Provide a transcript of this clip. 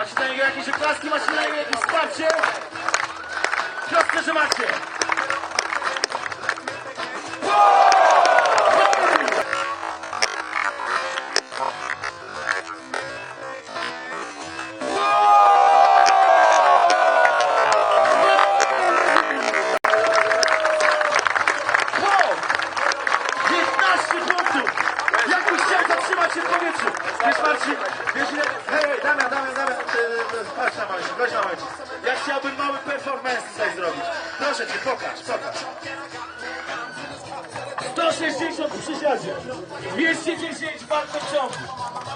Macie na niego jakieś oklaski, macie na niego jakieś wsparcie? Proste, że macie. Zatrzymać się w powietrzu! Wiesz Marcin, wiesz. Hej, hej, Damian, Damian, Damian, e, e, patrz na momencik, chodź na momencik. Ja chciałbym mały performance tutaj zrobić. Proszę cię, pokaż, pokaż. 160 w przysiadzie, 210 wartościowych. Dajcie mu